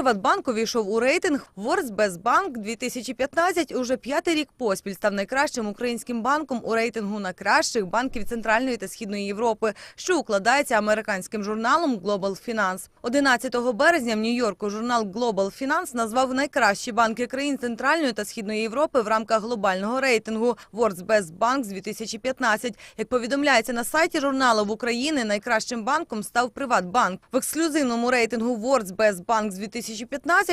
Приватбанк увійшов у рейтинг Bank 2015 уже п'ятий рік поспіль став найкращим українським банком у рейтингу найкращих банків Центральної та Східної Європи, що укладається американським журналом Global Finance. 11 березня в Нью-Йорку журнал Global Finance назвав найкращі банки країн Центральної та Східної Європи в рамках глобального рейтингу Best Bank 2015. Як повідомляється на сайті журналу в Україні, найкращим банком став Приватбанк. В ексклюзивному рейтингу Bank з 2015,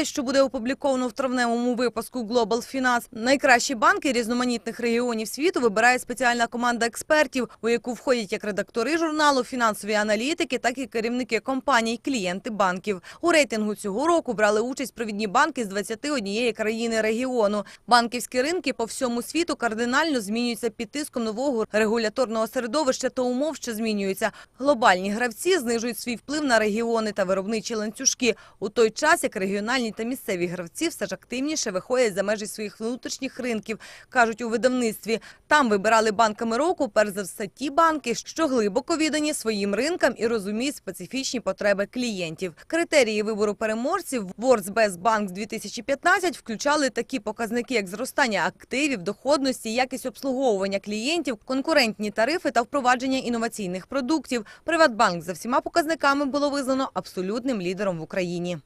що буде опубліковано в травневому випуску Global Finance, найкращі банки різноманітних регіонів світу вибирає спеціальна команда експертів, у яку входять як редактори журналу, фінансові аналітики, так і керівники компаній, клієнти банків. У рейтингу цього року брали участь провідні банки з 21 країни регіону. Банківські ринки по всьому світу кардинально змінюються під тиском нового регуляторного середовища та умов, що змінюються. Глобальні гравці знижують свій вплив на регіони та виробничі ланцюжки, у той час як регіональні та місцеві гравці все ж активніше виходять за межі своїх внутрішніх ринків, кажуть у видавництві. Там вибирали банками року перш за все ті банки, що глибоко віддані своїм ринкам і розуміють специфічні потреби клієнтів. Критерії вибору переможців World's Best Bank 2015 включали такі показники, як зростання активів, доходності, якість обслуговування клієнтів, конкурентні тарифи та впровадження інноваційних продуктів. Приватбанк за всіма показниками було визнано абсолютним лідером в Україні.